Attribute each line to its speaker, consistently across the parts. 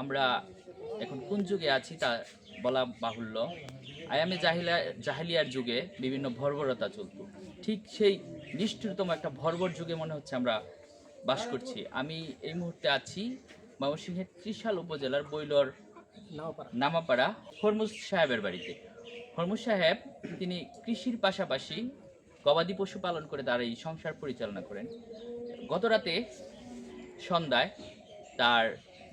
Speaker 1: আমরা এখন কোন যুগে আছি তা বলা বাহুল্য। আয়ামে জাহিলা জাহিলিয়ার যুগে বিভিন্ন ভর্বরতা চলত। ঠিক সেই নিষ্ঠুরতম একটা ভর্বর যুগে মনে হচ্ছে আমরা বাস করছি। আমি এই মুহূর্তে আছি ময়মনসিংহের ত্রিশাল উপজেলার বৈলর নামাপাড়া। হরমুজ সাহেবের বাড়িতে। হরমুজ সাহেব তিনি কৃষির পাশাপাশি গবাদি পশু পালন করে তার এই সংসার পরিচালনা করেন। গত রাতে সন্ধ্যায় তার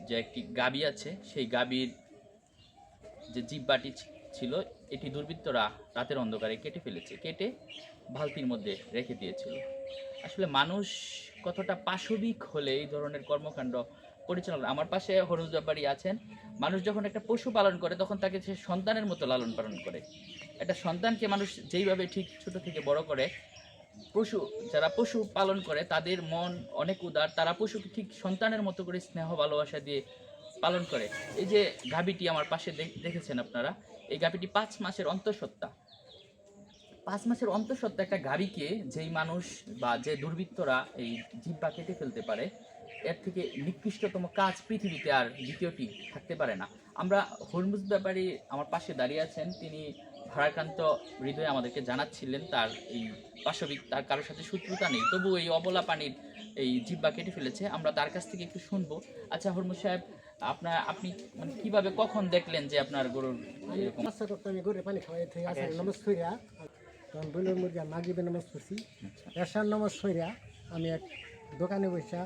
Speaker 1: যে একটি গাবি আছে, সেই গাবির যে জিব্বাটি ছিল, এটি দুর্বৃত্তরা রাতের অন্ধকারে কেটে ফেলেছে। কেটে বালতির মধ্যে রেখে দিয়েছিল। আসলে মানুষ কতটা পাশবিক হলে এই ধরনের কর্মকাণ্ড পরিচালনা আমার পাশে হরুজ ব্যাপারী আছেন। মানুষ যখন একটা পশু পালন করে, তখন তাকে সে সন্তানের মতো লালন পালন করে। একটা সন্তানকে মানুষ যেইভাবে ঠিক ছোট থেকে বড় করে পশু, যারা পশু পালন করে, তাদের মন অনেক উদার। তারা পশুকে ঠিক সন্তানের মতো করে স্নেহ, ভালোবাসা দিয়ে পালন করে। এই যে গাভীটি আমার পাশে দেখেছেন আপনারা, এই গাভীটি পাঁচ মাসের অন্তঃসত্ত্বা। পাঁচ মাসের অন্তঃসত্ত্বা একটা গাভীকে যেই মানুষ বা যে দুর্বৃত্তরা এই জিব্বা কেটে ফেলতে পারে, এর থেকে নিকৃষ্টতম কাজ পৃথিবীতে আর দ্বিতীয়টি থাকতে পারে না। আমরা হরমুজ ব্যাপারী আমার পাশে দাঁড়িয়ে আছেন, তিনি ভারাক্রান্ত হৃদয়ে আমাদেরকে জানাচ্ছিলেন তার এই পাশবিক তার কারোর সাথে শত্রুতা নেই। তবু এই অবলা পানির এই জিব্বা কেটে ফেলেছে। আমরা তার কাছ থেকে একটু শুনব। আচ্ছা হরমুজ সাহেব আপনার আপনি মানে কীভাবে কখন দেখলেন যে আপনার গরুর এরকম?
Speaker 2: করতে আমি গরুর পানি খাওয়াই থেকে আসা নমাজ ফইরা তখন বইলের মুরগি মাগিবে নমাজ পড়ছি। এসার নমাজ ফইরা আমি এক দোকানে বসে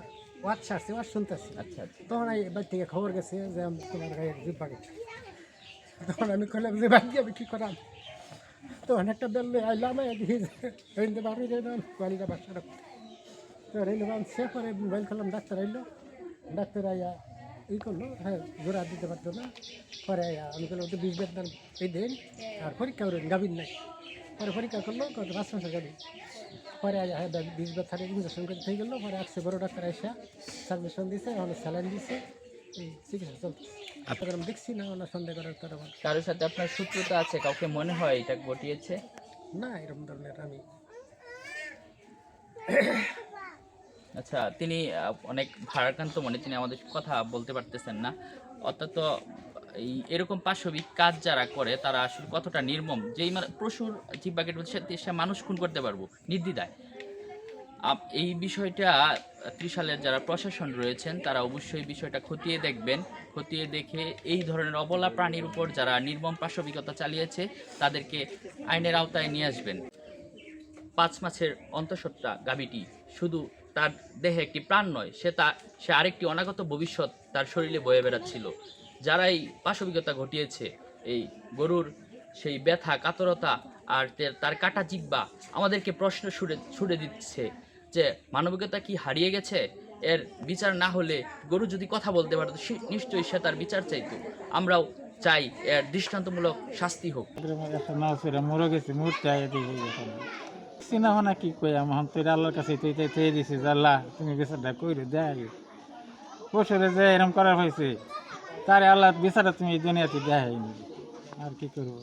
Speaker 2: ওয়াজ ছাড়ছি ওয়াজ শুনতেছি।
Speaker 1: আচ্ছা আচ্ছা।
Speaker 2: তখন এই বাড়ি থেকে খবর গেছে যে আমি তোমার গায়ে জিপ বাগে তখন আমি কইলাম যে বাকি আমি কী করাম? তখন একটা বেল লই আইলাম হইতে বাড়ি যাইলাম কোয়ালিটা বাসা তো রইলাম আমি সে করে মোবাইল করলাম ডাক্তার আইলো। ডাক্তার আইয়া এই করল হ্যাঁ জোড়া দিতে পারতো না। পরে আইয়া আমি করলাম তো বিষ বেতন এই দিন, আর পরীক্ষা করেন, গাভীর নাই। পরে পরীক্ষা করল কত পাঁচ মাসের গাভী। পরে আইয়া হ্যাঁ বিষ বেতন ইঞ্জেকশন করতে হয়ে গেলো। পরে আসছে বড় ডাক্তার আইসা সাজেশন দিছে এখন স্যালাইন দিছে। এই চিকিৎসা চলতেছে। দেখছি না ওনার সন্দেহ করার আমার
Speaker 1: কারোর সাথে আপনার শত্রুতা আছে? কাউকে মনে হয় এটা ঘটিয়েছে?
Speaker 2: না এরকম ধরনের আমি
Speaker 1: আচ্ছা তিনি অনেক ভারাক্রান্ত মনে তিনি আমাদের কথা বলতে পারতেছেন না। অর্থাৎ এই এরকম পাশবিক কাজ যারা করে তারা আসলে কতটা নির্মম? যেই মানে প্রচুর জিব্বাকের সাথে সে মানুষ খুন করতে পারব নির্দ্বিধায়। এই বিষয়টা, ত্রিশালের যারা প্রশাসন রয়েছেন, তারা অবশ্যই বিষয়টা খতিয়ে দেখবেন। খতিয়ে দেখে এই ধরনের অবলা প্রাণীর উপর যারা নির্মম পাশবিকতা চালিয়েছে, তাদেরকে আইনের আওতায় নিয়ে আসবেন। পাঁচ মাসের অন্তঃসত্ত্বা গাভীটি শুধু তার দেহে একটি প্রাণ নয়, সে তা, সে আরেকটি অনাগত ভবিষ্যৎ তার শরীরে বয়ে বেড়াচ্ছিল। যারা এই পাশবিকতা ঘটিয়েছে, এই গরুর সেই ব্যথা, কাতরতা আর তার কাটা জিব্বা আমাদেরকে প্রশ্ন ছুড়ে ছুড়ে দিচ্ছে। যে মানবিকতা কি হারিয়ে গেছে? এর বিচার না হলে গরু যদি কথা বলতে পারতো সে- নিশ্চয়ই সে তার বিচার চাইতো। আমরাও চাই এর দৃষ্টান্তমূলক শাস্তি হোক।
Speaker 3: মরে গেছে চিনা হনা কি কই আমার তোর আল্লাহর কাছে তুই তাই চেয়ে দিছিস আল্লাহ তুমি বিচারটা কইরে দেয় যে এরকম করা হয়েছে তারে আল্লাহ বিচারটা তুমি এই দুনিয়াতে দেখাইনি আর কি করব?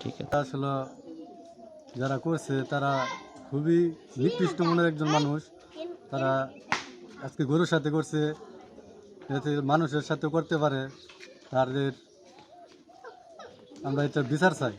Speaker 1: ঠিক আছে।
Speaker 4: আসলে যারা করছে তারা খুবই নিকৃষ্ট মনের একজন মানুষ। তারা আজকে গরুর সাথে করছে, যাতে মানুষের সাথে করতে পারে, তাদের আমরা এটা বিচার চাই।